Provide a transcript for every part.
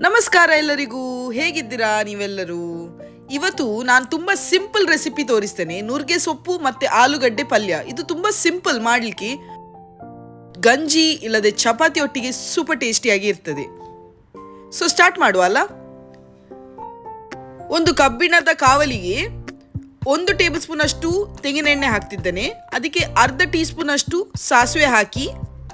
ನಮಸ್ಕಾರ ಎಲ್ಲರಿಗೂ. ಹೇಗಿದ್ದೀರಾ ನೀವೆಲ್ಲರೂ? ಇವತ್ತು ನಾನು ತುಂಬ ಸಿಂಪಲ್ ರೆಸಿಪಿ ತೋರಿಸ್ತೇನೆ. ನುರ್ಗೆ ಸೊಪ್ಪು ಮತ್ತೆ ಆಲೂಗಡ್ಡೆ ಪಲ್ಯ. ಇದು ತುಂಬ ಸಿಂಪಲ್ ಮಾಡಲಿಕ್ಕೆ ಗಂಜಿ ಇಲ್ಲದೆ ಚಪಾತಿ ಒಟ್ಟಿಗೆ ಸೂಪರ್ ಟೇಸ್ಟಿಯಾಗಿ ಇರ್ತದೆ. ಸೊ ಸ್ಟಾರ್ಟ್ ಮಾಡುವ ಅಲ್ಲ? ಒಂದು ಕಬ್ಬಿಣದ ಕಾವಲಿಗೆ ಒಂದು ಟೇಬಲ್ ಸ್ಪೂನ್ ಅಷ್ಟು ತೆಂಗಿನೆಣ್ಣೆ ಹಾಕ್ತಿದ್ದೇನೆ. ಅದಕ್ಕೆ ಅರ್ಧ ಟೀ ಸ್ಪೂನ್ ಅಷ್ಟು ಸಾಸಿವೆ ಹಾಕಿ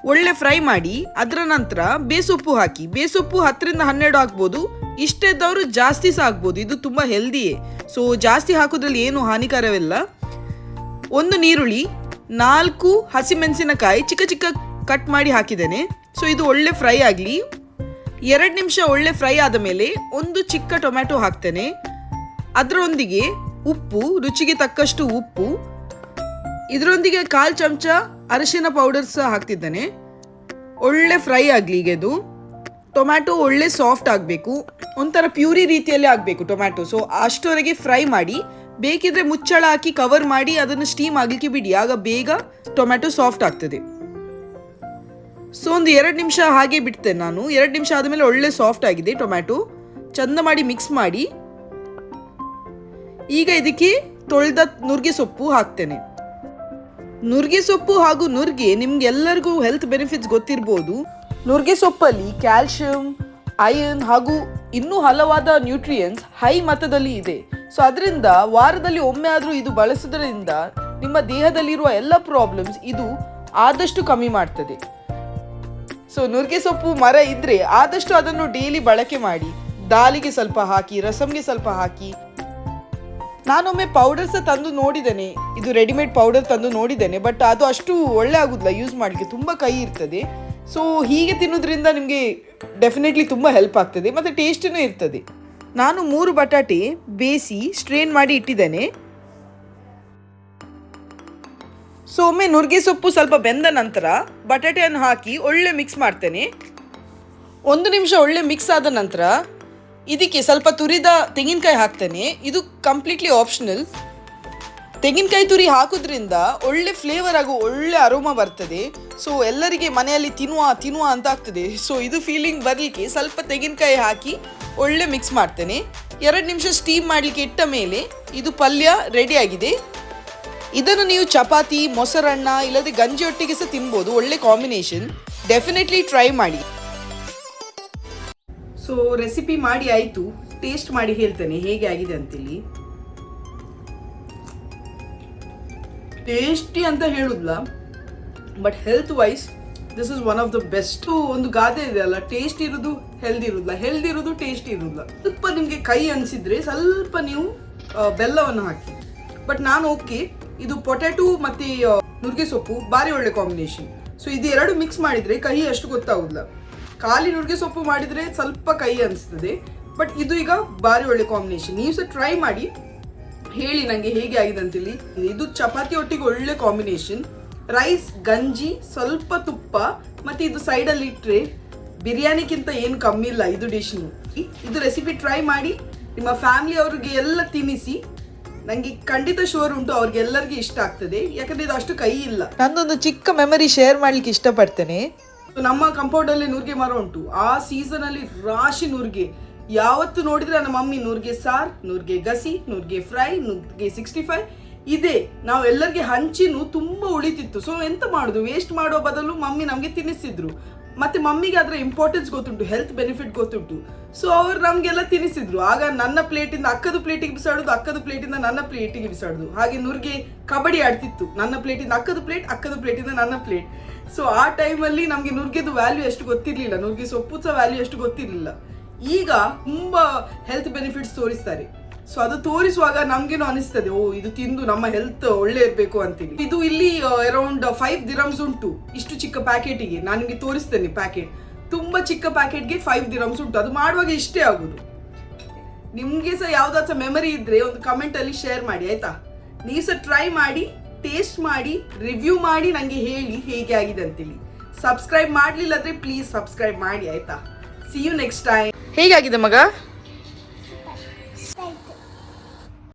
ಒಳ್ಳೆ ಫ್ರೈ ಮಾಡಿ ಅದರ ನಂತರ ಬೇಸೊಪ್ಪು ಹಾಕಿ. ಬೇಸೊಪ್ಪು ಹತ್ತರಿಂದ ಹನ್ನೆರಡು ಹಾಕ್ಬೋದು ಇಷ್ಟ ಇದ್ದವರು ಜಾಸ್ತಿ ಸಹ ಹಾಕ್ಬೋದು ಇದು ತುಂಬ ಹೆಲ್ದಿಯೇ. ಸೊ ಜಾಸ್ತಿ ಹಾಕೋದ್ರಲ್ಲಿ ಏನು ಹಾನಿಕರವಿಲ್ಲ. ಒಂದು ನೀರುಳ್ಳಿ, ನಾಲ್ಕು ಹಸಿಮೆಣಸಿನಕಾಯಿ ಚಿಕ್ಕ ಚಿಕ್ಕ ಕಟ್ ಮಾಡಿ ಹಾಕಿದ್ದೇನೆ. ಸೊ ಇದು ಒಳ್ಳೆ ಫ್ರೈ ಆಗಲಿ. ಎರಡು ನಿಮಿಷ ಒಳ್ಳೆ ಫ್ರೈ ಆದ ಮೇಲೆ ಒಂದು ಚಿಕ್ಕ ಟೊಮ್ಯಾಟೊ ಹಾಕ್ತೇನೆ. ಅದರೊಂದಿಗೆ ಉಪ್ಪು, ರುಚಿಗೆ ತಕ್ಕಷ್ಟು ಉಪ್ಪು ಇದರೊಂದಿಗೆ ಕಾಲು ಚಮಚ ಅರಿಶಿನ ಪೌಡರ್ ಸಹ ಹಾಕ್ತಿದ್ದೇನೆ. ಒಳ್ಳೆ ಫ್ರೈ ಆಗಲಿ ಈಗ ಇದು. ಟೊಮ್ಯಾಟೊ ಒಳ್ಳೆ ಸಾಫ್ಟ್ ಆಗಬೇಕು. ಒಂಥರ ಪ್ಯೂರಿ ರೀತಿಯಲ್ಲಿ ಆಗಬೇಕು ಟೊಮ್ಯಾಟೊ ಸೊ ಅಷ್ಟರವರೆಗೆ ಫ್ರೈ ಮಾಡಿ, ಬೇಕಿದ್ರೆ ಮುಚ್ಚಳ ಹಾಕಿ ಕವರ್ ಮಾಡಿ, ಅದನ್ನು ಸ್ಟೀಮ್ ಆಗಲಿಕ್ಕೆ ಬಿಡಿ. ಆಗ ಬೇಗ ಟೊಮ್ಯಾಟೊ ಸಾಫ್ಟ್ ಆಗ್ತದೆ. ಸೊ ಒಂದು ಎರಡು ನಿಮಿಷ ಹಾಗೆ ಬಿಡ್ತೇನೆ ನಾನು. ಎರಡು ನಿಮಿಷ ಆದಮೇಲೆ ಒಳ್ಳೆ ಸಾಫ್ಟ್ ಆಗಿದೆ ಟೊಮ್ಯಾಟೊ ಚಂದ ಮಾಡಿ ಮಿಕ್ಸ್ ಮಾಡಿ. ಈಗ ಇದಕ್ಕೆ ತೊಳೆದ ನುರ್ಗೆ ಸೊಪ್ಪು ಹಾಕ್ತೇನೆ. ನುರ್ಗೆ ಸೊಪ್ಪು ಹಾಗೂ ನುರ್ಗೆ ನಿಮ್ಗೆಲ್ಲರಿಗೂ ಹೆಲ್ತ್ ಬೆನಿಫಿಟ್ಸ್ ಗೊತ್ತಿರ್ಬೋದು. ನುರ್ಗೆ ಸೊಪ್ಪಲ್ಲಿ ಕ್ಯಾಲ್ಶಿಯಂ ಐರನ್ ಹಾಗೂ ಇನ್ನೂ ಹಲವಾದ ನ್ಯೂಟ್ರಿಯನ್ಸ್ ಹೈ ಮಟ್ಟದಲ್ಲಿ ಇದೆ. ಸೊ ಅದರಿಂದ ವಾರದಲ್ಲಿ ಒಮ್ಮೆ ಆದರೂ ಇದು ಬಳಸೋದ್ರಿಂದ ನಿಮ್ಮ ದೇಹದಲ್ಲಿರುವ ಎಲ್ಲ ಪ್ರಾಬ್ಲಮ್ಸ್ ಇದು ಆದಷ್ಟು ಕಮ್ಮಿ ಮಾಡ್ತದೆ. ಸೊ ನುರ್ಗೆ ಸೊಪ್ಪು ಮರ ಇದ್ರೆ ಆದಷ್ಟು ಅದನ್ನು ಡೈಲಿ ಬಳಕೆ ಮಾಡಿ. ದಾಲಿಗೆ ಸ್ವಲ್ಪ ಹಾಕಿ ರಸಮ್ಗೆ ಸ್ವಲ್ಪ ಹಾಕಿ ನಾನೊಮ್ಮೆ ಪೌಡರ್ ಸಹ ತಂದು ನೋಡಿದ್ದೇನೆ. ಇದು ರೆಡಿಮೇಡ್ ಪೌಡರ್ ತಂದು ನೋಡಿದ್ದೇನೆ ಬಟ್ ಅದು ಅಷ್ಟು ಒಳ್ಳೆ ಆಗುದಿಲ್ಲ ಯೂಸ್ ಮಾಡಲಿಕ್ಕೆ. ತುಂಬ ಕೈ ಇರ್ತದೆ. ಸೊ ಹೀಗೆ ತಿನ್ನೋದ್ರಿಂದ ನಿಮಗೆ ಡೆಫಿನೆಟ್ಲಿ ತುಂಬ ಹೆಲ್ಪ್ ಆಗ್ತದೆ, ಮತ್ತು ಟೇಸ್ಟೂ ಇರ್ತದೆ. ನಾನು ಮೂರು ಬಟಾಟೆ ಬೇಯಿಸಿ ಸ್ಟ್ರೇನ್ ಮಾಡಿ ಇಟ್ಟಿದ್ದೇನೆ. ಸೊ ಒಮ್ಮೆ ನುರ್ಗೆ ಸೊಪ್ಪು ಸ್ವಲ್ಪ ಬೆಂದ ನಂತರ ಬಟಾಟೆಯನ್ನು ಹಾಕಿ ಒಳ್ಳೆ ಮಿಕ್ಸ್ ಮಾಡ್ತೇನೆ. ಒಂದು ನಿಮಿಷ ಒಳ್ಳೆ ಮಿಕ್ಸ್ ಆದ ನಂತರ ಇದಕ್ಕೆ ಸ್ವಲ್ಪ ತುರಿದ ತೆಂಗಿನಕಾಯಿ ಹಾಕ್ತೇನೆ. ಇದು ಕಂಪ್ಲೀಟ್ಲಿ ಆಪ್ಷನಲ್ ತೆಂಗಿನಕಾಯಿ ತುರಿ ಹಾಕೋದ್ರಿಂದ ಒಳ್ಳೆ ಫ್ಲೇವರ್ ಆಗೋ ಒಳ್ಳೆ ಅರೋಮ ಬರ್ತದೆ. ಸೊ ಎಲ್ಲರಿಗೆ ಮನೆಯಲ್ಲಿ ತಿನ್ನುವ ತಿನ್ನುವ ಅಂತ ಆಗ್ತದೆ. ಸೊ ಇದು ಫೀಲಿಂಗ್ ಬರಲಿಕ್ಕೆ ಸ್ವಲ್ಪ ತೆಂಗಿನಕಾಯಿ ಹಾಕಿ ಒಳ್ಳೆ ಮಿಕ್ಸ್ ಮಾಡ್ತೇನೆ. ಎರಡು ನಿಮಿಷ ಸ್ಟೀಮ್ ಮಾಡಲಿಕ್ಕೆ ಇಟ್ಟ ಮೇಲೆ ಇದು ಪಲ್ಯ ರೆಡಿ ಆಗಿದೆ. ಇದನ್ನು ನೀವು ಚಪಾತಿ, ಮೊಸರನ್ನ ಇಲ್ಲದೆ ಗಂಜಿಯೊಟ್ಟಿಗೆ ಸಹ ತಿನ್ಬೋದು. ಒಳ್ಳೆ ಕಾಂಬಿನೇಷನ್ ಡೆಫಿನೆಟ್ಲಿ ಟ್ರೈ ಮಾಡಿ. ಸೊ ರೆಸಿಪಿ ಮಾಡಿ ಆಯಿತು. ಟೇಸ್ಟ್ ಮಾಡಿ ಹೇಳ್ತೇನೆ. ಹೇಗೆ ಆಗಿದೆ ಅಂತೇಳಿ ಟೇಸ್ಟಿ ಅಂತ ಹೇಳುದಿಲ್ಲ but health wise this is one of the best ಒಂದು ಗಾದೆ ಇದೆ ಅಲ್ಲ. ಟೇಸ್ಟ್ ಇರೋದು ಹೆಲ್ದಿ ಇರೋದಿಲ್ಲ ಹೆಲ್ದಿ ಇರೋದು ಟೇಸ್ಟ್ ಇರುದಿಲ್ಲ ಸ್ವಲ್ಪ ನಿಮಗೆ ಕೈ ಅನಿಸಿದ್ರೆ ಸ್ವಲ್ಪ ನೀವು ಬೆಲ್ಲವನ್ನು ಹಾಕಿ. ಬಟ್ ನಾನು ಓಕೆ ಇದು ಪೊಟ್ಯಾಟೊ ಮತ್ತೆ ನುರ್ಗೆ ಸೊಪ್ಪು ಭಾರಿ ಒಳ್ಳೆ ಕಾಂಬಿನೇಷನ್ ಸೊ ಇದು ಎರಡು ಮಿಕ್ಸ್ ಮಾಡಿದ್ರೆ ಕಹಿ ಅಷ್ಟು ಗೊತ್ತಾಗುದಿಲ್ಲ ಖಾಲಿ ನುಗ್ಗೆ ಸೊಪ್ಪು ಮಾಡಿದ್ರೆ ಸ್ವಲ್ಪ ಕೈ ಅನಿಸ್ತದೆ ಬಟ್ ಇದು ಈಗ ಭಾರಿ ಒಳ್ಳೆ ಕಾಂಬಿನೇಷನ್ ನೀವು ಸಹ ಟ್ರೈ ಮಾಡಿ. ಹೇಳಿ ನನಗೆ ಹೇಗೆ ಆಗಿದೆ ಅಂತೇಳಿ ಇದು ಚಪಾತಿ ಒಟ್ಟಿಗೆ ಒಳ್ಳೆ ಕಾಂಬಿನೇಷನ್ ರೈಸ್ ಗಂಜಿ, ಸ್ವಲ್ಪ ತುಪ್ಪ, ಮತ್ತೆ ಇದು ಸೈಡಲ್ಲಿ ಇಟ್ಟರೆ ಬಿರಿಯಾನಿಗಿಂತ ಏನು ಕಮ್ಮಿ ಇಲ್ಲ ಇದು ಡಿಶ್ನು ಇದು ರೆಸಿಪಿ ಟ್ರೈ ಮಾಡಿ, ನಿಮ್ಮ ಫ್ಯಾಮಿಲಿ ಅವ್ರಿಗೆ ಎಲ್ಲ ತಿನ್ನಿಸಿ. ನನಗೆ ಖಂಡಿತ ಶೋರ್ ಉಂಟು, ಅವ್ರಿಗೆಲ್ಲರಿಗೂ ಇಷ್ಟ ಆಗ್ತದೆ. ಯಾಕಂದ್ರೆ ಇದು ಅಷ್ಟು ಕೈ ಇಲ್ಲ. ನಂದೊಂದು ಚಿಕ್ಕ ಮೆಮರಿ ಶೇರ್ ಮಾಡ್ಲಿಕ್ಕೆ ಇಷ್ಟಪಡ್ತೇನೆ. ನಮ್ಮ ಕಂಪೌಂಡ್ ಅಲ್ಲಿ ನುರ್ಗೆ ಮರ ಉಂಟು. ಆ ಸೀಸನ್ ಅಲ್ಲಿ ರಾಶಿ ನುರ್ಗೆ. ಯಾವತ್ತು ನೋಡಿದ್ರೆ ನಮ್ಮ ಮಮ್ಮಿ ನುರ್ಗೆ ಸಾರ್, ನುರ್ಗೆ ಗಸಿ, ನುರ್ಗೆ ಫ್ರೈ, ನುರ್ಗೆ ಸಿಕ್ಸ್ಟಿ ಫೈವ್ ಇದೆ. ನಾವು ಎಲ್ಲರಿಗೆ ಹಂಚಿನೂ ತುಂಬಾ ಉಳಿತಿತ್ತು. ಸೊ ಎಂತ ಮಾಡುದು? ವೇಸ್ಟ್ ಮಾಡೋ ಬದಲು ಮಮ್ಮಿ ನಮಗೆ ತಿನ್ನಿಸಿದ್ರು ಮತ್ತೆ ಮಮ್ಮಿಗೆ ಅದರ ಇಂಪಾರ್ಟೆನ್ಸ್ ಗೊತ್ತುಂಟು ಹೆಲ್ತ್ ಬೆನಿಫಿಟ್ ಗೊತ್ತುಂಟು. ಸೊ ಅವರು ನಮಗೆಲ್ಲ ತಿನ್ನಿಸಿದ್ರು. ಆಗ ನನ್ನ ಪ್ಲೇಟಿಂದ ಅಕ್ಕದ ಪ್ಲೇಟಿಗೆ ಬಿಸಾಡೋದು, ಅಕ್ಕದ ಪ್ಲೇಟಿಂದ ನನ್ನ ಪ್ಲೇಟಿಗೆ ಬಿಸಾಡೋದು. ಹಾಗೆ ನುರ್ಗೆ ಕಬಡ್ಡಿ ಆಡ್ತಿತ್ತು. ನನ್ನ ಪ್ಲೇಟಿಂದ ಅಕ್ಕದ ಪ್ಲೇಟ್, ಅಕ್ಕದ ಪ್ಲೇಟಿಂದ ನನ್ನ ಪ್ಲೇಟ್. ಸೊ ಆ ಟೈಮಲ್ಲಿ ನಮಗೆ ನುರ್ಗೆದು ವ್ಯಾಲ್ಯೂ ಎಷ್ಟು ಗೊತ್ತಿರಲಿಲ್ಲ. ನುರ್ಗೆ ಸೊಪ್ಪು ಸಹ ವ್ಯಾಲ್ಯೂ ಎಷ್ಟು ಗೊತ್ತಿರಲಿಲ್ಲ. ಈಗ ತುಂಬಾ ಹೆಲ್ತ್ ಬೆನಿಫಿಟ್ಸ್ ತೋರಿಸ್ತಾರೆ. ಸೊ ಅದು ತೋರಿಸುವಾಗ ನಮ್ಗೇನು ಅನಿಸ್ತದೆ, ಓ, ಇದು ತಿಂದು ನಮ್ಮ ಹೆಲ್ತ್ ಒಳ್ಳೆ ಇರಬೇಕು ಅಂತೇಳಿ ಇದು ಇಲ್ಲಿ ಅರೌಂಡ್ ಫೈವ್ ದಿರಮ್ಸ್ ಉಂಟು. ಇಷ್ಟು ಚಿಕ್ಕ ಪ್ಯಾಕೆಟಿಗೆ. ನಾನು ನಿಮಗೆ ತೋರಿಸ್ತೇನೆ ಪ್ಯಾಕೆಟ್. ತುಂಬಾ ಚಿಕ್ಕ ಪ್ಯಾಕೆಟ್ಗೆ ಫೈವ್ ದಿರಮ್ಸ್ ಉಂಟು. ಅದು ಮಾಡುವಾಗ ಇಷ್ಟೇ ಆಗುದು. ನಿಮಗೆ ಸಹ ಯಾವ್ದಾದ್ರು ಮೆಮರಿ ಇದ್ರೆ ಒಂದು ಕಮೆಂಟ್ ಅಲ್ಲಿ ಶೇರ್ ಮಾಡಿ, ಆಯ್ತಾ? ನೀವು ಸಹ ಟ್ರೈ ಮಾಡಿ ಟೇಸ್ಟ್ ಮಾಡಿ ರಿವ್ಯೂ ಮಾಡಿ ನಂಗೆ ಹೇಳಿ ಹೇಗೆ ಆಗಿದೆ ಅಂತೇಳಿ. ಸಬ್ಸ್ಕ್ರೈಬ್ ಮಾಡ್ಲಿಲ್ಲ ಅಂದ್ರೆ ಪ್ಲೀಸ್ ಸಬ್ಸ್ಕ್ರೈಬ್ ಮಾಡಿ, ಆಯ್ತಾ? ಸಿ ಯು ನೆಕ್ಸ್ಟ್ ಟೈಮ್ ಹೇಗಾಗಿದೆ ಮಗ?